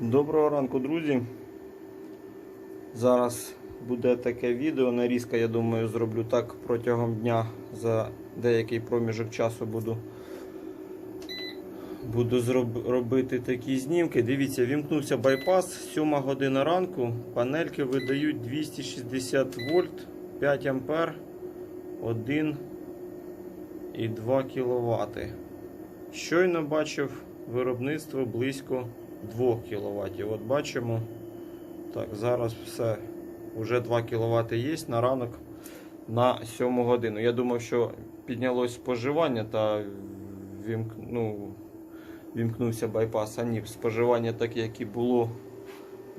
Доброго ранку, друзі. Зараз буде таке відео. Нарізка, я думаю, зроблю так протягом дня за деякий проміжок часу буду, буду зроб, робити такі знімки. Дивіться, вімкнувся байпас, 7 година ранку. Панельки видають 260 вольт, 5 ампер, 1 і 2 кВт. Щойно бачив виробництво близько 2 кВт. От бачимо, так, зараз все. Уже 2 кВт є на ранок на 7 годину. Я думав, що піднялось споживання та вімк... ну, вімкнувся байпас. А ні, споживання таке, як і було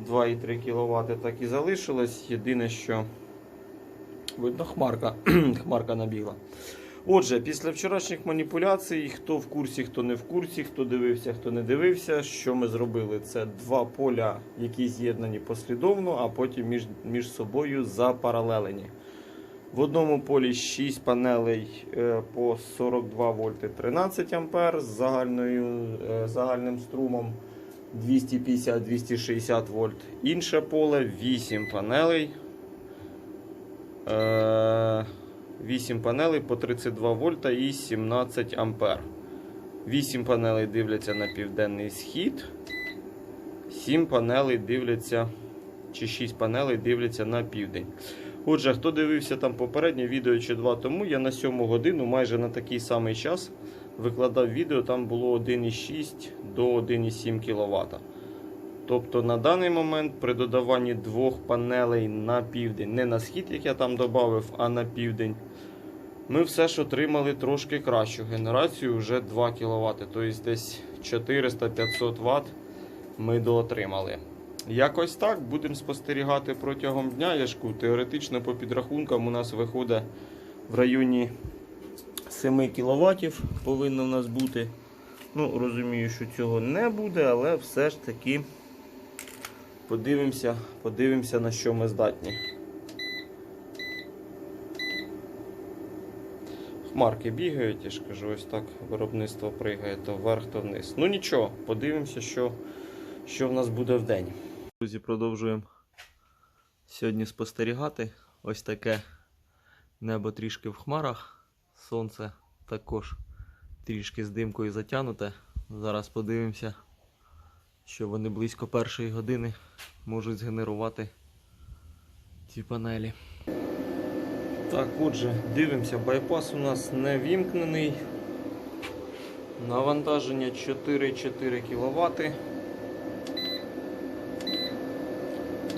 2,3 кВт, так і залишилось. Єдине, що видно, хмарка, хмарка набігла. Отже, після вчорашніх маніпуляцій, хто в курсі, хто не в курсі, хто дивився, хто не дивився, що ми зробили? Це два поля, які з'єднані послідовно, а потім між, між собою запаралелені. В одному полі 6 панелей е, по 42 вольти 13 ампер з загальною, е, загальним струмом 250-260 вольт. Інше поле 8 панелей. Е, 8 панелей по 32 вольта і 17 ампер. 8 панелей дивляться на південний схід. 7 панелей дивляться, чи 6 панелей дивляться на південь. Отже, хто дивився там попереднє відео чи два тому, я на 7 годину, майже на такий самий час, викладав відео, там було 1,6 до 1,7 кВт. Тобто на даний момент при додаванні двох панелей на південь, не на схід, як я там додав, а на південь, ми все ж отримали трошки кращу генерацію, вже 2 кВт, тобто десь 400-500 Вт ми доотримали. Якось так будемо спостерігати протягом дня. Я теоретично по підрахункам у нас виходить в районі 7 кВт повинно в нас бути. Ну, розумію, що цього не буде, але все ж таки подивимося, подивимося на що ми здатні. Хмарки бігають, я ж кажу, ось так виробництво пригає то вверх, то вниз. Ну нічого, подивимося, що, що в нас буде в день. Друзі, продовжуємо сьогодні спостерігати. Ось таке небо трішки в хмарах. Сонце також трішки з димкою затягнуте. Зараз подивимося, що вони близько першої години можуть згенерувати ці панелі. Так, отже, дивимося, байпас у нас не вімкнений. Навантаження 4,4 кВт.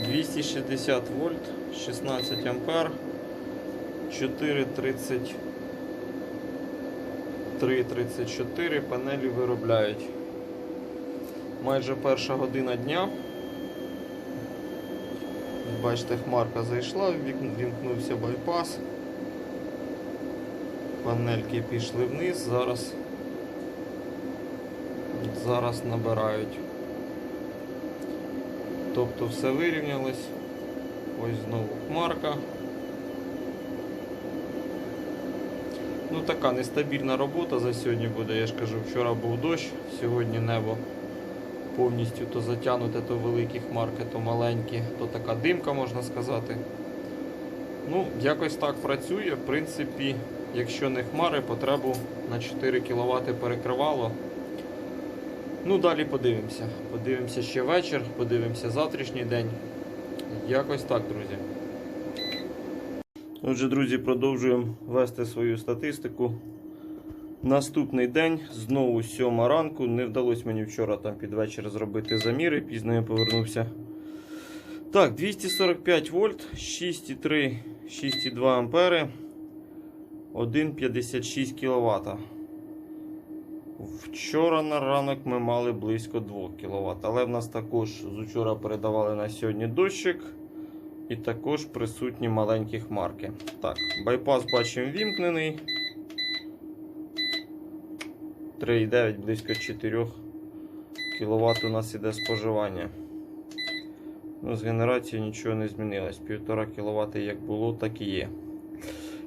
260 вольт, 16 ампер, 4,33,34 панелі виробляють. Майже перша година дня. Бачите, хмарка зайшла, вімкнувся байпас. Панельки пішли вниз, зараз, зараз набирають. Тобто все вирівнялось. Ось знову хмарка. Ну така нестабільна робота за сьогодні буде. Я ж кажу, вчора був дощ, сьогодні небо повністю то затягнуте, то великі хмарки, то маленькі, то така димка, можна сказати. Ну, якось так працює. В принципі, якщо не хмари, потребу на 4 кВт перекривало. Ну, далі подивимося. Подивимося ще вечір, подивимося завтрашній день. Якось так, друзі. Отже, друзі, продовжуємо вести свою статистику. Наступний день, знову 7 ранку. Не вдалося мені вчора там під вечір зробити заміри, пізно я повернувся. Так, 245 вольт, 6,3, 6,2 ампери, 1,56 кВт. Вчора на ранок ми мали близько 2 кВт. Але в нас також з учора передавали на сьогодні дощик. І також присутні маленькі хмарки. Так, байпас бачимо вімкнений. 3,9 близько 4 кВт у нас іде споживання. Ну, з генерацією нічого не змінилось. 1,5 кВт як було, так і є.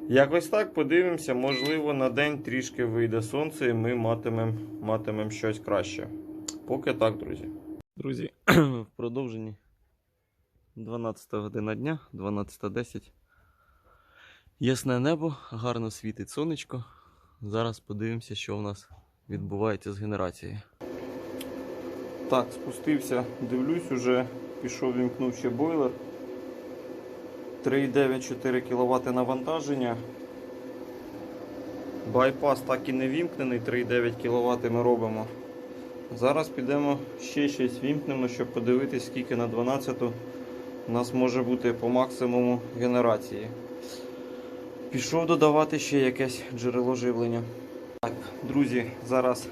Якось так подивимося, можливо, на день трішки вийде сонце і ми матимемо матимем щось краще. Поки так, друзі. Друзі, в продовженні 12 година дня, 12.10. Ясне небо, гарно світить сонечко. Зараз подивимося, що у нас відбувається з генерацією. Так, спустився, дивлюсь, уже пішов, вімкнув ще бойлер. 3,9-4 кВт навантаження. Байпас так і не вімкнений, 3,9 кВт ми робимо. Зараз підемо ще щось вімкнемо, щоб подивитись, скільки на 12 у нас може бути по максимуму генерації. Пішов додавати ще якесь джерело живлення. Так, друзі, зараз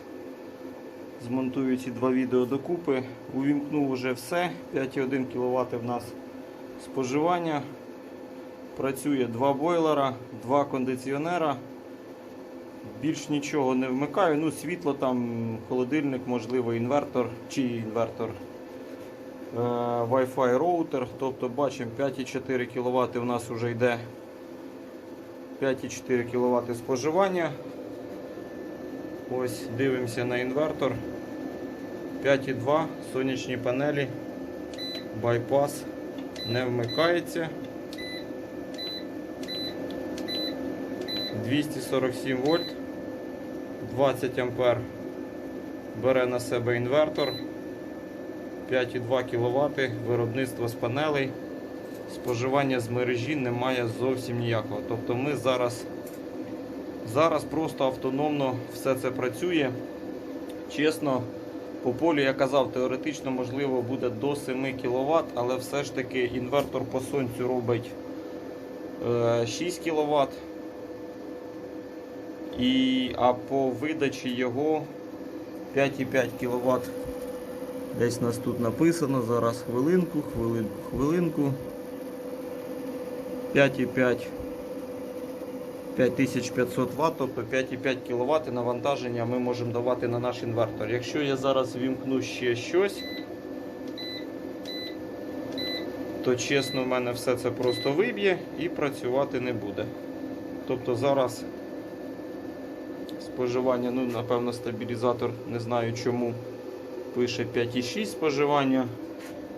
змонтую ці два відео докупи. Увімкнув уже все. 5,1 кВт в нас споживання. Працює два бойлера, два кондиціонера. Більш нічого не вмикаю. Ну, світло там, холодильник, можливо, інвертор чи інвертор. Е, Wi-Fi роутер. Тобто бачимо 5,4 кВт у нас вже йде 5,4 кВт споживання. Ось дивимося на інвертор. 5,2 сонячні панелі. Байпас не вмикається. 247 вольт, 20 ампер бере на себе інвертор, 5,2 кВт, виробництво з панелей, споживання з мережі немає зовсім ніякого. Тобто ми зараз, зараз просто автономно все це працює. Чесно, по полю я казав, теоретично можливо буде до 7 кВт, але все ж таки інвертор по сонцю робить е, 6 кВт. І, а по видачі його 5,5 кВт. Десь нас тут написано. Зараз хвилинку, хвилинку, хвилинку. 5,5 5500 Вт, тобто 5,5 кВт навантаження ми можемо давати на наш інвертор. Якщо я зараз вімкну ще щось, то чесно, в мене все це просто виб'є і працювати не буде. Тобто зараз споживання, ну, напевно, стабілізатор, не знаю чому, пише 5,6 споживання.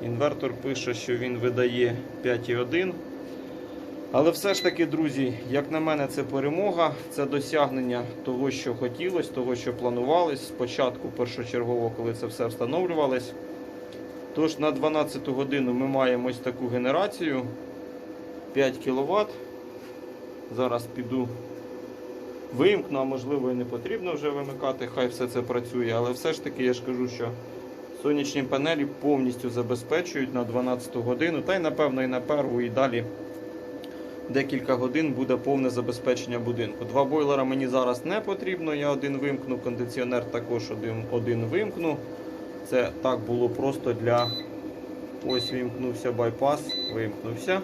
Інвертор пише, що він видає 5,1. Але все ж таки, друзі, як на мене, це перемога, це досягнення того, що хотілося, того, що планувалось. Спочатку першочергово, коли це все встановлювалось. Тож на 12 годину ми маємо ось таку генерацію 5 кВт. Зараз піду вимкну, а можливо і не потрібно вже вимикати, хай все це працює. Але все ж таки я ж кажу, що сонячні панелі повністю забезпечують на 12 годину, та й напевно і на перву, і далі декілька годин буде повне забезпечення будинку. Два бойлера мені зараз не потрібно, я один вимкну, кондиціонер також один, один вимкну. Це так було просто для ось вімкнувся байпас, вимкнувся.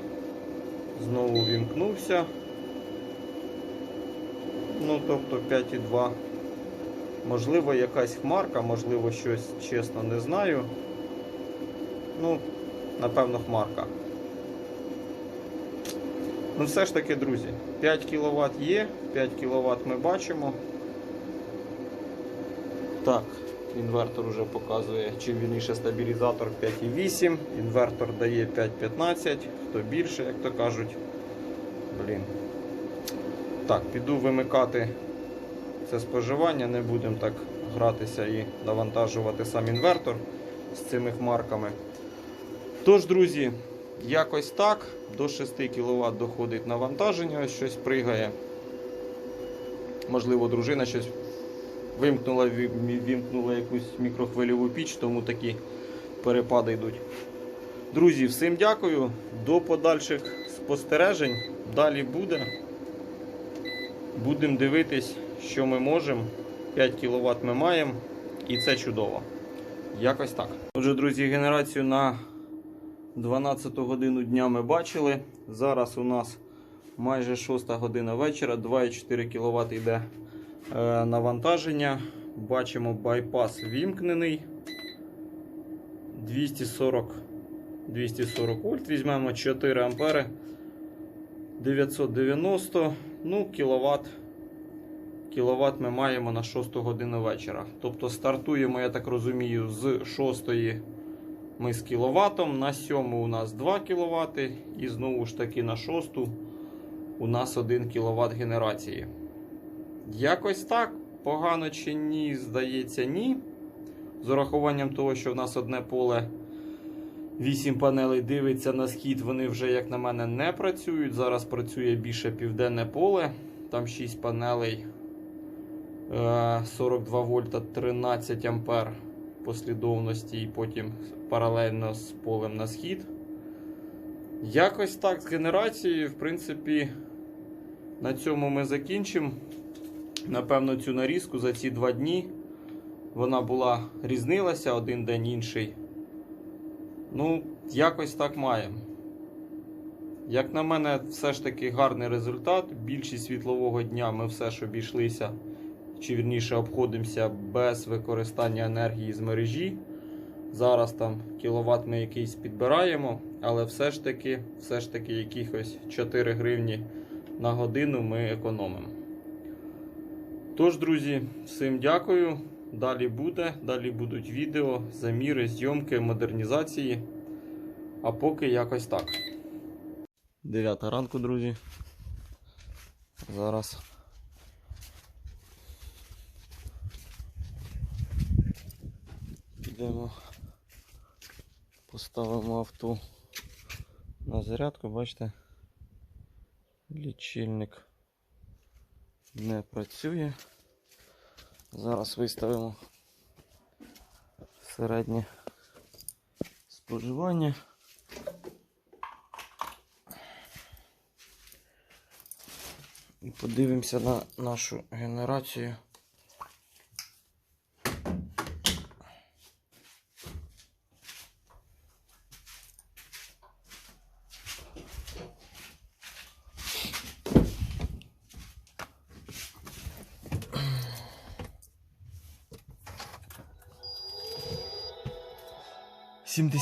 Знову вімкнувся. Ну, тобто 5,2. Можливо, якась хмарка, можливо, щось чесно не знаю. Ну, напевно, хмарка. Ну, все ж таки, друзі, 5 кВт є, 5 кВт ми бачимо. Так, інвертор вже показує, чи вірніше стабілізатор 5,8, інвертор дає 5,15, хто більше, як то кажуть. Блін. Так, піду вимикати це споживання, не будемо так гратися і навантажувати сам інвертор з цими хмарками. Тож, друзі, якось так. До 6 кВт доходить навантаження, щось пригає. Можливо, дружина щось вимкнула, вімкнула якусь мікрохвильову піч, тому такі перепади йдуть. Друзі, всім дякую. До подальших спостережень. Далі буде. Будемо дивитись, що ми можемо. 5 кВт ми маємо, і це чудово. Якось так. Отже, друзі, генерацію на 12 годину дня ми бачили. Зараз у нас майже 6 година вечора, 2,4 кВт йде навантаження. Бачимо, байпас вімкнений. 240, 240 вольт. Візьмемо 4 ампери. 990 ну, кіловат. Кіловат ми маємо на 6 годину вечора. Тобто стартуємо, я так розумію, з 6 ми з кіловатом, на сьому у нас 2 кВт, і знову ж таки на шосту у нас 1 кВт генерації. Якось так, погано чи ні, здається, ні. З урахуванням того, що в нас одне поле 8 панелей дивиться на схід, вони вже, як на мене, не працюють. Зараз працює більше південне поле, там 6 панелей. е, 42 вольта 13 ампер послідовності і потім паралельно з полем на схід. Якось так з генерацією, в принципі, на цьому ми закінчимо. Напевно, цю нарізку за ці два дні вона була різнилася один день інший. Ну, якось так маємо. Як на мене, все ж таки гарний результат. Більшість світлового дня ми все ж обійшлися, чи вірніше обходимося без використання енергії з мережі. Зараз там кіловат ми якийсь підбираємо, але все ж таки, все ж таки якихось 4 гривні на годину ми економимо. Тож, друзі, всім дякую. Далі буде, далі будуть відео, заміри, зйомки, модернізації. А поки якось так. 9 ранку, друзі. Зараз. Підемо. Поставимо авто на зарядку, бачите, лічильник не працює. Зараз виставимо середнє споживання. І подивимося на нашу генерацію.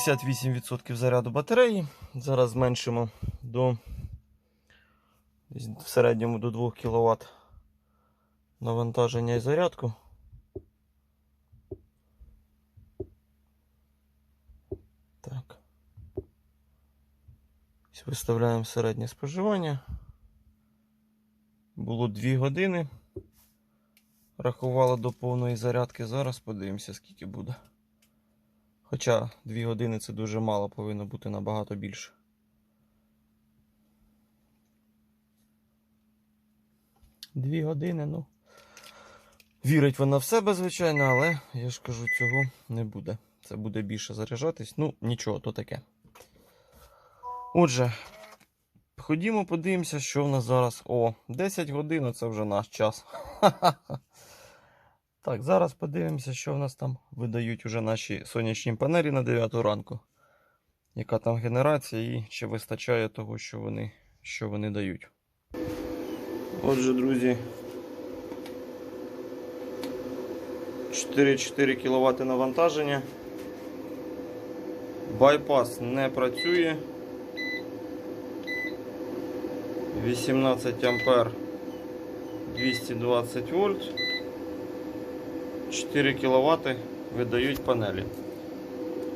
Сімдесят вісім відсотків заряду батареї. Зараз зменшимо до в середньому до 2 кВт навантаження і зарядку. Так. Виставляємо середнє споживання. Було 2 години. Рахувало до повної зарядки. Зараз подивимося, скільки буде. Хоча 2 години це дуже мало, повинно бути набагато більше. Дві години, ну. Вірить вона в себе, звичайно, але я ж кажу, цього не буде. Це буде більше заряджатись. Ну, нічого, то таке. Отже, ходімо, подивимося, що в нас зараз. О, 10 годин це вже наш час. Так, зараз подивимося, що в нас там видають уже наші сонячні панелі на 9 ранку. Яка там генерація і чи вистачає того, що вони, що вони дають. Отже, друзі, 4,4 кВт навантаження. Байпас не працює. 18 ампер 220 вольт. 4 кВт видають панелі.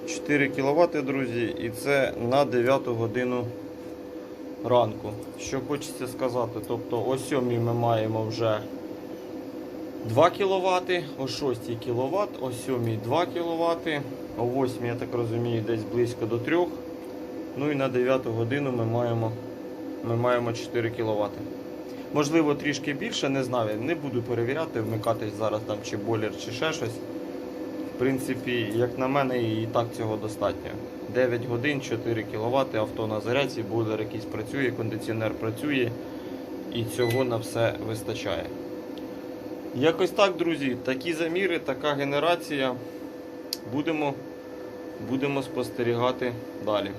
4 кВт, друзі, і це на 9 годину ранку. Що хочеться сказати, тобто о 7 ми маємо вже 2 кВт, о 6 кВт, о 7 2 кВт, о 8, я так розумію, десь близько до 3. Ну і на 9 годину ми маємо, ми маємо 4 кВт. Можливо, трішки більше, не знаю, не буду перевіряти, вмикатись зараз там чи бойлер, чи ще щось. В принципі, як на мене, і так цього достатньо. 9 годин, 4 кВт, авто на зарядці, бойлер якийсь працює, кондиціонер працює і цього на все вистачає. Якось так, друзі, такі заміри, така генерація. Будемо, будемо спостерігати далі.